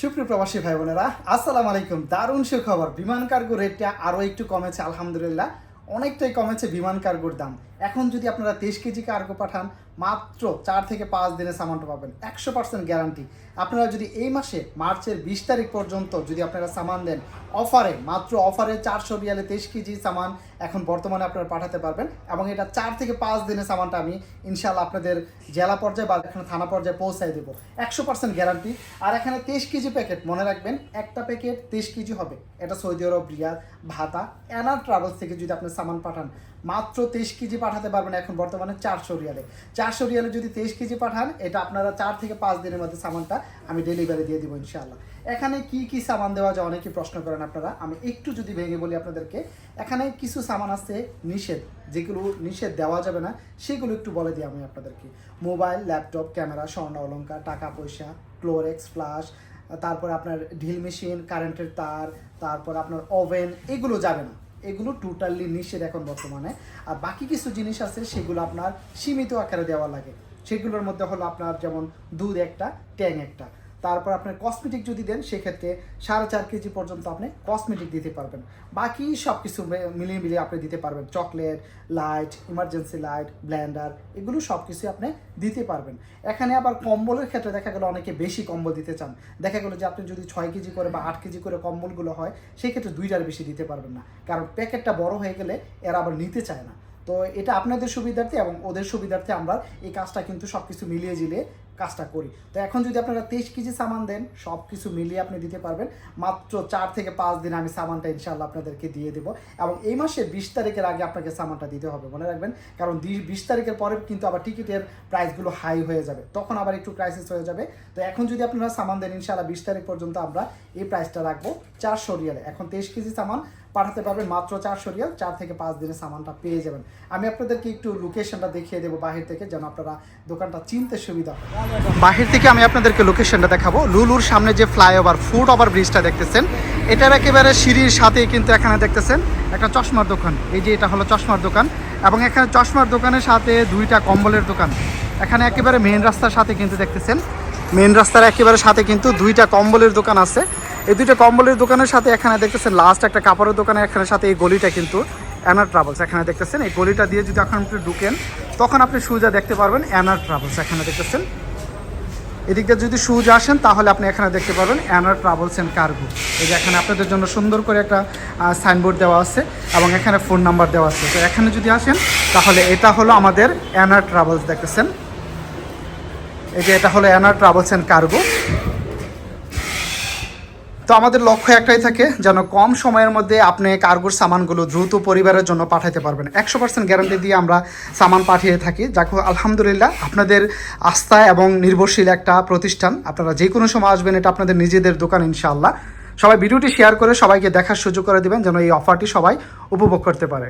সুপ্রিয় প্রবাসী ভাই বোনেরা আসসালামু আলাইকুম। দারুণ সুখবর। বিমান কার্গো রেটটা আরও একটু কমেছে, আলহামদুলিল্লাহ। অনেকটাই কমেছে বিমান কার্গোর দাম। এখন যদি আপনারা তেইশ কেজি কার্গো পাঠান মাত্র চার থেকে পাঁচ দিনে সামানটা পাবেন। একশো পার্সেন্ট গ্যারান্টি। আপনারা যদি এই মাসে মার্চের বিশ তারিখ পর্যন্ত যদি আপনারা সামান দেন, অফারে, মাত্র অফারে চারশো রিয়ালে তেইশ কেজি সামান এখন বর্তমানে আপনারা পাঠাতে পারবেন এবং এটা চার থেকে পাঁচ দিনের সামানটা আমি ইনশাল্লাহ আপনাদের জেলা পর্যায়ে বা এখানে থানা পর্যায়ে পৌঁছায় দেবো। একশো পার্সেন্ট গ্যারান্টি। আর এখানে তেইশ কেজি প্যাকেট মনে রাখবেন, একটা প্যাকেট তেইশ কেজি হবে। এটা সৌদি আরব, রিয়াদ, ভাতা অ্যানার ট্রাভেলস থেকে যদি আপনি সামান পাঠান, মাত্র তেইশ কেজি পাঠাতে পারবেন এখন বর্তমানে চারশো রিয়ালে। চারশো রিয়ালে যদি তেইশ কেজি পাঠান, এটা আপনারা চার থেকে পাঁচ দিনের মধ্যে সামানটা আমি ডেলিভারি দিয়ে দিব ইনশাআল্লাহ। এখানে কি কি সামান দেওয়া যায় অনেকে প্রশ্ন করেন আপনারা, আমি একটু যদি ভেঙে বলি আপনাদেরকে, এখানে কিছু সামান আছে নিষেধ, যেগুলো নিষেধ দেওয়া যাবে না, সেগুলো একটু বলে দিই আমি আপনাদেরকে। মোবাইল, ল্যাপটপ, ক্যামেরা, স্বর্ণ অলঙ্কার টাকা পয়সা, ক্লোরেক্স, ফ্লাশ, তারপর আপনার ঢিল মেশিন কারেন্টের তার, তারপর আপনার ওভেন এগুলো যাবে না। এগুলো টোটালি নিষেধ এখন বর্তমানে। আর বাকি কিছু জিনিস আছে, সেগুলো আপনার সীমিত আকারে দেওয়া লাগে। সেগুলোর মধ্যে হলো আপনার যেমন দুধ একটা, ট্যাং একটা। তারপর আপনার কসমেটিক যদি দেন, সেক্ষেত্রে সাড়ে চার কেজি পর্যন্ত আপনি কসমেটিক দিতে পারবেন। বাকি সব কিছু মিলিয়ে মিলিয়ে আপনি দিতে পারবেন। Chocolate light emergency light blender এগুলো সব কিছু আপনি দিতে পারবেন। এখানে আবার কম্বলের ক্ষেত্রে দেখা গেল অনেকে বেশি কম্বল দিতে চান। দেখা গেলো যে আপনি যদি ছয় কেজি করে বা আট কেজি করে কম্বলগুলো হয়, সেক্ষেত্রে দুইটার বেশি দিতে পারবেন না। কারণ প্যাকেটটা বড় হয়ে গেলে এরা আবার নিতে চায় না। তো এটা আপনাদের সুবিধার্থে এবং ওদের সুবিধার্থে আমরা এই কাজটা কিন্তু সব কিছু মিলিয়ে জিলিয়ে কাজটা করি। তো এখন যদি আপনারা তেইশ কেজি সামান দেন, সব কিছু মিলিয়ে আপনি দিতে পারবেন। মাত্র চার থেকে পাঁচ দিন আমি সামানটা ইনশাল্লাহ আপনাদেরকে দিয়ে দেবো। এবং এই মাসের বিশ তারিখের আগে আপনাকে সামানটা দিতে হবে, মনে রাখবেন। কারণ বিশ তারিখের পরে কিন্তু আবার টিকিটের প্রাইসগুলো হাই হয়ে যাবে। তখন আবার একটু ক্রাইসিস হয়ে যাবে। তো এখন যদি আপনারা সামান দেন ইনশাল্লাহ বিশ তারিখ পর্যন্ত আমরা এই প্রাইসটা রাখব চারশো রিয়ালে। এখন তেইশ কেজি সামান পাঠাতে পারবেন, মাত্র চারশো রিয়াল। চার থেকে পাঁচ দিনের সামানটা পেয়ে যাবেন। আমি আপনাদেরকে একটু লোকেশনটা দেখিয়ে দেবো বাহির থেকে, যেন আপনারা দোকানটা চিনতে সুবিধা হয়। বাহির থেকে আমি আপনাদেরকে লোকেশনটা দেখাবো। লুলুর সামনে যে ফ্লাইওভার ফুট ওভার ব্রিজটা দেখতেছেন, এটার একেবারে সিঁড়ির সাথেই কিন্তু এখানে দেখতেছেন একটা চশমার দোকান। এই যে এটা হলো চশমার দোকান এবং এখানে চশমার দোকানের সাথে দুইটা কম্বলের দোকান। এখানে একেবারে মেন রাস্তার সাথে কিন্তু দেখতেছেন মেন রাস্তার একেবারে সাথে কিন্তু দুইটা কম্বলের দোকান আছে। এই দুইটা কম্বলের দোকানের সাথে এখানে দেখতেছেন লাস্ট একটা কাপড়ের দোকানের এখানে সাথে এই গলিটা কিন্তু অ্যানার ট্রাভেলস এখানে দেখতেছেন, এই গলিটা দিয়ে যদি এখন আপনি ঢুকেন, তখন আপনি সুজা দেখতে পারবেন অ্যানার ট্রাভেলস এখানে দেখতেছেন এদিকটা যদি সুজ আসেন, তাহলে আপনি এখানে দেখতে পাবেন অ্যানার ট্রাভেলস অ্যান্ড কার্গো এই যে এখানে আপনাদের জন্য সুন্দর করে একটা সাইনবোর্ড দেওয়া আছে এবং এখানে ফোন নাম্বার দেওয়া আছে। তো এখানে যদি আসেন, তাহলে এটা হলো আমাদের অ্যানার ট্রাভেলস দেখতেছেন। এই যে এটা হলো অ্যানার ট্রাভেলস অ্যান্ড কার্গো তো আমাদের লক্ষ্য একটাই থাকে, যেন কম সময়ের মধ্যে আপনি কার্গোর সামানগুলো দ্রুত পরিবারের জন্য পাঠাতে পারবেন। একশো পার্সেন্ট গ্যারান্টি দিয়ে আমরা সামান পাঠিয়ে থাকি, যাকে আলহামদুলিল্লাহ, আপনাদের আস্থা এবং নির্ভরশীল একটা প্রতিষ্ঠান। আপনারা যে কোনো সময় আসবেন, এটা আপনাদের নিজেদের দোকান, ইনশাআল্লাহ। সবাই ভিডিওটি শেয়ার করে সবাইকে দেখার সুযোগ করে দেবেন, যেন এই অফারটি সবাই উপভোগ করতে পারে।